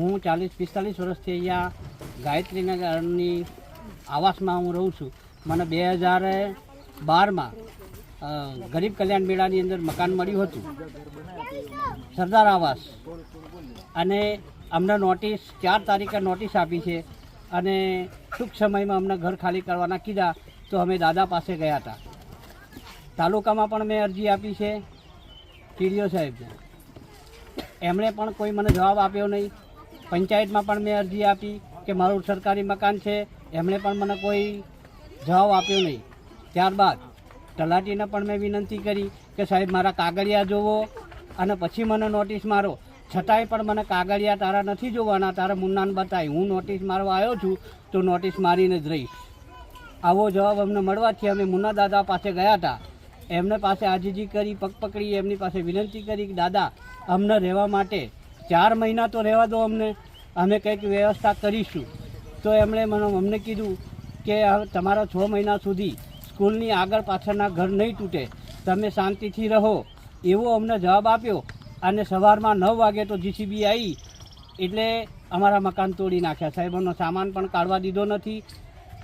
હું ચાલીસ, પિસ્તાલીસ વર્ષથી અહીંયા ગાયત્રીનગરની આવાસમાં હું રહું છું. મને બે હજાર બારમાં ગરીબ કલ્યાણ મેળાની અંદર મકાન મળ્યું હતું. સરદાર આવાસ. અને અમને નોટિસ, ચાર તારીખે નોટિસ આપી છે. અને ટૂંક સમયમાં અમને ઘર ખાલી કરવાના કીધા તો અમે દાદા પાસે ગયા હતા. તાલુકામાં પણ મેં અરજી આપી છે. ટીડીઓ સાહેબને. એમણે પણ કોઈ મને જવાબ આપ્યો નહીં. પંચાયતમાં પણ મેં અરજી આપી કે મારું સરકારી મકાન છે, એમણે પણ મને કોઈ જવાબ આપ્યો નહીં. ત્યારબાદ તલાટીને પણ મેં વિનંતી કરી કે સાહેબ, મારા કાગળિયા જોવો અને પછી મને નોટિસ મારો. છતાંય પણ મને કાગળિયા તારા નથી જોવાના, તારા મુન્નાને બતાવી હું નોટિસ મારવા આવ્યો છું, તો નોટિસ મારીને જ રહીશ. આવો જવાબ અમને મળવાથી અમે મુન્ના દાદા પાસે ગયા હતા. એમને પાસે આજીજી કરી પગ પકડી એમની પાસે વિનંતી કરી કે, દાદા, અમને રહેવા માટે ચાર મહિના તો રહેવા દો અમને, અમે કંઈક વ્યવસ્થા કરીશું. તો એમણે મને, અમને કીધું કે તમારા છ મહિના સુધી સ્કૂલની આગળ પાછળના ઘર નહીં તૂટે. તમે શાંતિથી રહો. એવો અમને જવાબ આપ્યો અને સવારમાં નવ વાગે તો જીસીબી આવી એટલે અમારા મકાન તોડી નાખ્યા. સાહેબોનો સામાન પણ કાઢવા દીધો નથી.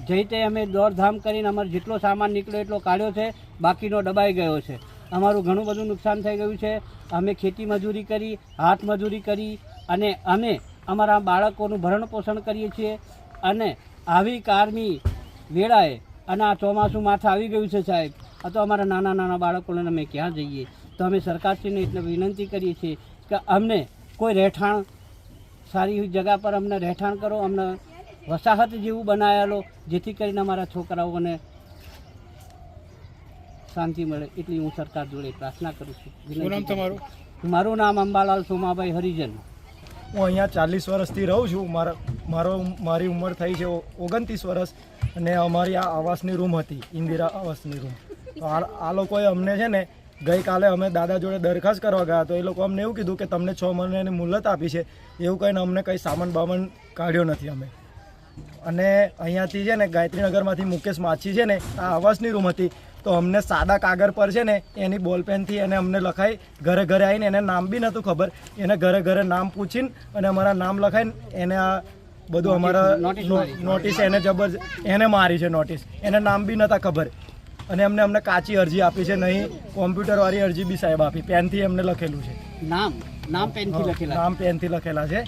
જઈ તે અમે દોડધામ કરીને અમારે જેટલો સામાન નીકળ્યો એટલો કાઢ્યો છે. બાકીનો દબાઈ ગયો છે. અમારું ઘણું બધું નુકસાન થઈ ગયું છે. અમે ખેતી મજૂરી કરી, હાથ મજૂરી કરી અને અમે અમારા બાળકોનું ભરણ પોષણ કરીએ છીએ. અને આવી કારમી વેળાએ અને આ ચોમાસું માથે આવી ગયું છે સાહેબ. આ તો અમારા નાના નાના બાળકોને અમે ક્યાં જઈએ? તો અમે સરકારશ્રીને એટલે વિનંતી કરીએ છીએ કે અમને કોઈ રહેઠાણ, સારી જગા પર અમને રહેઠાણ કરો, અમને વસાહત જેવું બનાવેલો, જેથી કરીને અમારા છોકરાઓને શાંતિ મળે એટલી હું સરકાર જોડે પ્રાર્થના કરું છું. નામ તમારું? મારું નામ અંબાલાલ સોમાભાઈ હરિજન. હું અહીંયા ચાલીસ વર્ષથી રહું છું. મારા મારો મારી ઉંમર થઈ છે ઓગણત્રીસ વર્ષ અને અમારી આ આવાસની રૂમ હતી ઇન્દિરા આવાસની રૂમ. તો આ આ લોકોએ અમને છે ને ગઈકાલે અમે દાદા જોડે દરખાસ્ત કરવા ગયા તો એ લોકો અમને એવું કીધું કે તમને છ મહિનાની મુલત આપી છે. એવું કહીને અમને કંઈ સામાન બામાન કાઢ્યો નથી અમે. અને અહીંયાથી છે ને ગાયત્રીનગરમાંથી મુકેશ માછી છે ને આ આવાસની રૂમ હતી. તો અમને સાદા કાગળ પર છે ને એની બોલપેનથી એને અમને લખાઈ ઘરે ઘરે આવીને એને નામ બી નહોતું ખબર. એને ઘરે ઘરે નામ પૂછીને અને અમારા નામ લખાઈને એને આ બધું અમારા નોટિસ એને જબર એને મારી છે નોટિસ એને નામ બી નહોતા ખબર. અને અમને અમને કાચી અરજી આપી છે નહીં કોમ્પ્યુટરવાળી અરજી બી સાહેબ આપી. પેનથી અમને લખેલું છે. નામ નામ પેનથી લખેલા. નામ પેનથી લખેલા છે.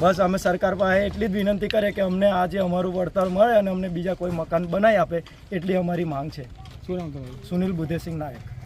બસ અમે સરકાર પાસે એટલી જ વિનંતી કરીએ કે અમને આજે અમારું વળતર મળે અને અમને બીજા કોઈ મકાન બનાવી આપે એટલી અમારી માંગ છે. શું નામ તમારું? સુનિલ બુધેસિંહ નાયક.